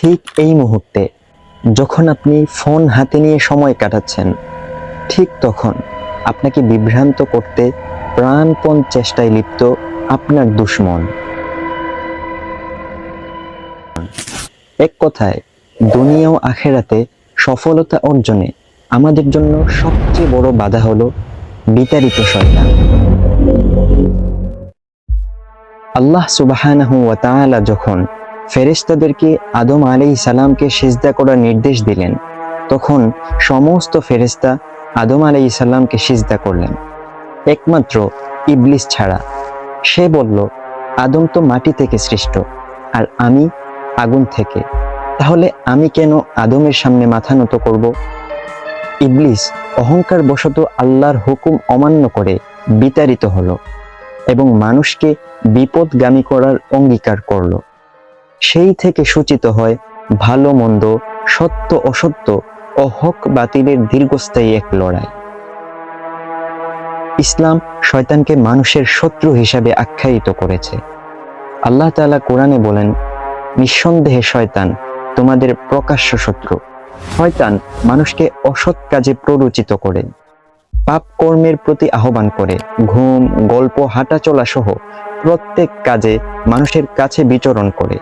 ঠিক এই মুহূর্তে, যখন আপনি ফোন হাতে নিয়ে সময় কাটাচ্ছেন, ঠিক তখন আপনাকে বিভ্রান্ত করতে প্রাণপণ চেষ্টায় লিপ্ত আপনার দুশ্মন। এক কথায়, দুনিয়া ও আখেরাতে সফলতা অর্জনে আমাদের জন্য সবচেয়ে বড় বাধা হলো বিতাড়িত শয়তান। আল্লাহ সুবাহানাহু ওয়া তাআলা যখন ফেরেশতাদেরকে আদম আলাইহিস সালামকে সিজদা করার নির্দেশ দিলেন। তখন সমস্ত ফেরেশতা আদম আলাইহিস সালামকে সিজদা করলেন। একমাত্র ইবলিস ছাড়া। সে বলল, আদম তো মাটি থেকে সৃষ্ট, আর আমি আগুন থেকে। তাহলে আমি কেন আদমের সামনে মাথা নত করব? ইবলিস অহংকার বশত আল্লাহর হুকুম অমান্য করে বিতাড়িত হলো এবং মানুষকে বিপদগামী করার অঙ্গীকার করল। সেই থেকে সূচিত হয় ভালো মন্দ, সত্য অসত্য ও হক বাতিলের দীর্ঘস্থায়ী এক লড়াই। ইসলাম শয়তানকে মানুষের শত্রু হিসাবে আখ্যায়িত করেছে। আল্লাহ তাআলা কোরআনে বলেন, নিঃসন্দেহে শয়তান তোমাদের প্রকাশ্য শত্রু। শয়তান মানুষকে অসৎ কাজে প্ররোচিত করে, পাপ কর্মের প্রতি আহ্বান করে, ঘুম, গল্প হাঁটাচলা সহ প্রত্যেক কাজে মানুষের কাছে বিচরণ করে।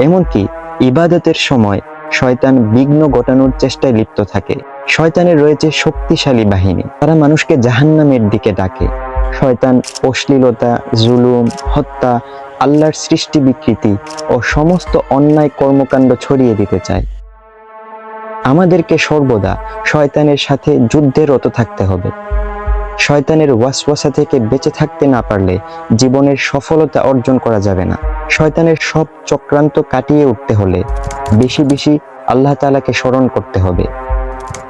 এমনকি ইবাদতের সময় শয়তান বিঘ্ন ঘটানোর চেষ্টায় লিপ্ত থাকে। শয়তানের রয়েছে শক্তিশালী বাহিনী। তারা মানুষকে জাহান্নামের দিকে ডাকে। শয়তান অশ্লীলতা, জুলুম, হত্যা, আল্লাহর সৃষ্টি বিকৃতি ও সমস্ত অন্যায় কর্মকাণ্ড ছড়িয়ে দিতে চায়। আমাদেরকে সর্বদা শয়তানের সাথে যুদ্ধে রত থাকতে হবে। শয়তানের ওয়াসওয়াসা থেকে বেঁচে থাকতে না পারলে জীবনের সফলতা অর্জন করা যাবে না। শয়তানের সব চক্রান্ত কাটিয়ে উঠতে হলে বেশি বেশি আল্লাহ তাআলাকে স্মরণ করতে হবে।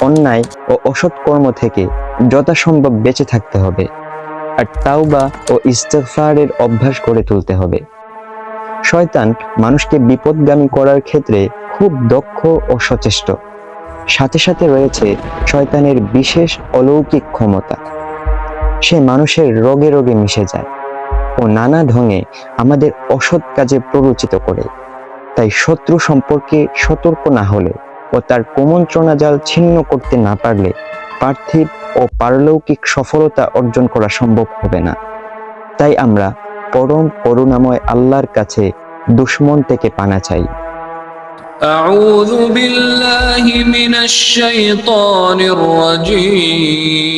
অন্যায় ও অসৎ কর্ম থেকে যথাসম্ভব বেঁচে থাকতে হবে আর তাওবা ও ইস্তেগফারের অভ্যাস গড়ে তুলতে হবে। শয়তান মানুষকে বিপদগামী করার ক্ষেত্রে খুব দক্ষ ও সচেষ্ট। সাথে সাথে রয়েছে শয়তানের বিশেষ অলৌকিক ক্ষমতা। সে মানুষের রোগে রোগে মিশে যায়। ও নানা ঢঙে আমাদের অসৎ কাজে প্ররোচিত করে তাই শত্রু সম্পর্কে সতর্ক না হলে ও তার কুমন্ত্রণা জাল ছিন্ন করতে না পারলে পার্থিব ও পারলৌকিক সফলতা অর্জন করা সম্ভব হবে না তাই আমরা পরম করুণাময় আল্লাহর কাছে দুশ্মন থেকে পানা চাই أعوذ بالله من الشيطان الرجيم